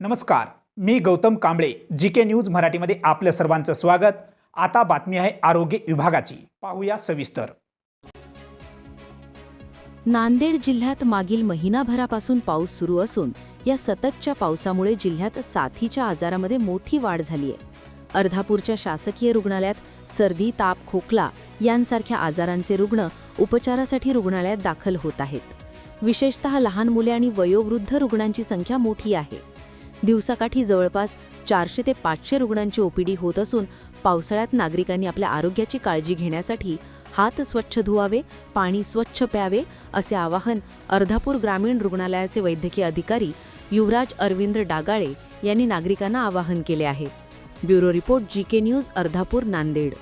नमस्कार मी Gautam Kamble G K news मराठीमध्ये आपलं सर्वांचं स्वागत. आता बातमी आहे आरोग्य विभागाची. पाहूया सविस्तर. नांदेड जिल्ह्यात मागील महिनाभरापासून पाऊस सुरू असून या सततच्या पावसामुळे जिल्ह्यात साथीच्या आजारामध्ये मोठी वाढ झाली आहे अर्धापूरच्या शासकीय रुग्णालयात सर्दी ताप खोकला यांसारख्या आजारांचे रुग्ण उपचारासाठी रुग्णालयात दाखल होत आहेत. विशेषतः लहान मुले आणि वयोवृद्ध रुग्णांची संख्या मोठी आहे. दिवसाकाठी जवळपास चारशे ते पाचशे रुग्णांची ओपीडी होत असून पावसाळ्यात नागरिकांनी आपल्या आरोग्याची काळजी घेण्यासाठी हात स्वच्छ धुवावे पाणी स्वच्छ प्यावे असे आवाहन अर्धापूर ग्रामीण रुग्णालयाचे वैद्यकीय अधिकारी युवराज अरविंद डागाळे यांनी नागरिकांना आवाहन केले आहे. Bureau report G K news Ardhapur Nanded.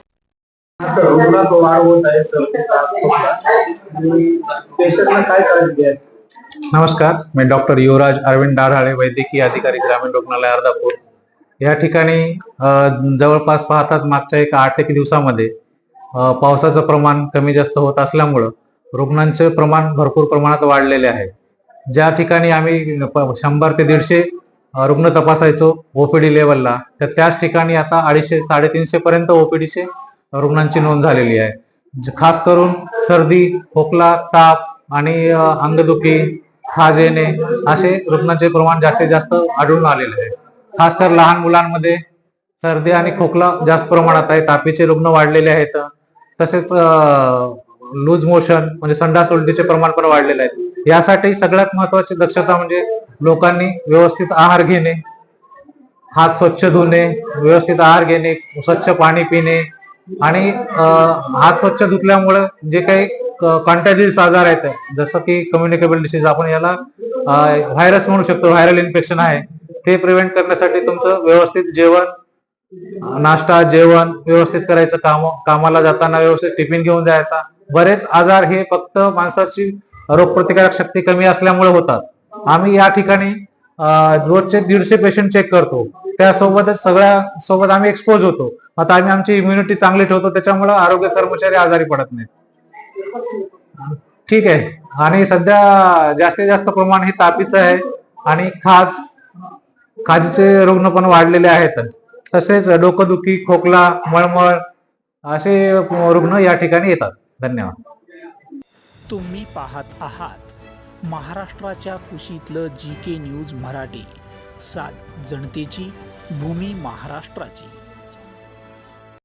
होत आहे काय काळजी घ्यायची? नमस्कार मी डॉक्टर युवराज अरविंद डाढाळे वैद्यकीय अधिकारी ग्रामीण रुग्णालय अर्धापूर. या ठिकाणी जवळपास पाहतात मागच्या एक आठ एक दिवसामध्ये पावसाचं प्रमाण कमी जास्त होत असल्यामुळं रुग्णांचे प्रमाण भरपूर प्रमाणात वाढलेले आहे. ज्या ठिकाणी आम्ही शंभर ते दीडशे रुग्ण तपासायचो ओपीडी लेवलला तर त्याच ठिकाणी आता अडीचशे साडेतीनशे पर्यंत ओपीडीचे रुग्णांची नोंद झालेली आहे. खास करून सर्दी खोकला ताप आणि अंगदुखी खाज येणे असे रुग्णांचे प्रमाण जास्तीत जास्त आढळून आलेले आहे. खास तर लहान मुलांमध्ये सर्दी आणि खोकला जास्त प्रमाणात आहे. तापीचे रुग्ण वाढलेले आहेत. तसेच लूज मोशन म्हणजे संडास उलटीचे प्रमाण पण वाढलेले आहे. यासाठी सगळ्यात महत्वाची दक्षता म्हणजे लोकांनी व्यवस्थित आहार घेणे हात स्वच्छ धुणे व्यवस्थित आहार घेणे स्वच्छ पाणी पिणे आणि हात स्वच्छ धुतल्यामुळे जे काही कॉन्टॅजिस आजार आहेत. जसं की कम्युनिकेबल डिसीज आपण याला व्हायरस म्हणू शकतो व्हायरल इन्फेक्शन आहे. ते प्रिव्हेंट करण्यासाठी तुमचं व्यवस्थित जेवण नाश्ता जेवण व्यवस्थित करायचं काम कामाला जाताना व्यवस्थित टिफिन घेऊन जायचा. बरेच आजार हे फक्त माणसाची रोगप्रतिकारक शक्ती कमी असल्यामुळे होतात. आम्ही या ठिकाणी रोजचे दीडशे पेशंट चेक करतो. त्यासोबतच सगळ्या सोबत आम्ही एक्सपोज होतो. आता आम्ही आमची इम्युनिटी चांगली ठेवतो त्याच्यामुळे आरोग्य कर्मचारी आजारी पडत नाहीत. ठीक आहे. आणि सध्या जास्तीत जास्त प्रमाण हे तापीचं आहे आणि खाज खाजीचे रुग्ण पण वाढलेले आहेत. तसेच डोकंदुखी खोकला मळमळ असे रुग्ण या ठिकाणी येतात. धन्यवाद. तुम्ही पाहत आहात महाराष्ट्राच्या कुशीतलं जी के न्यूज मराठी. सात जनतेची भूमी महाराष्ट्राची.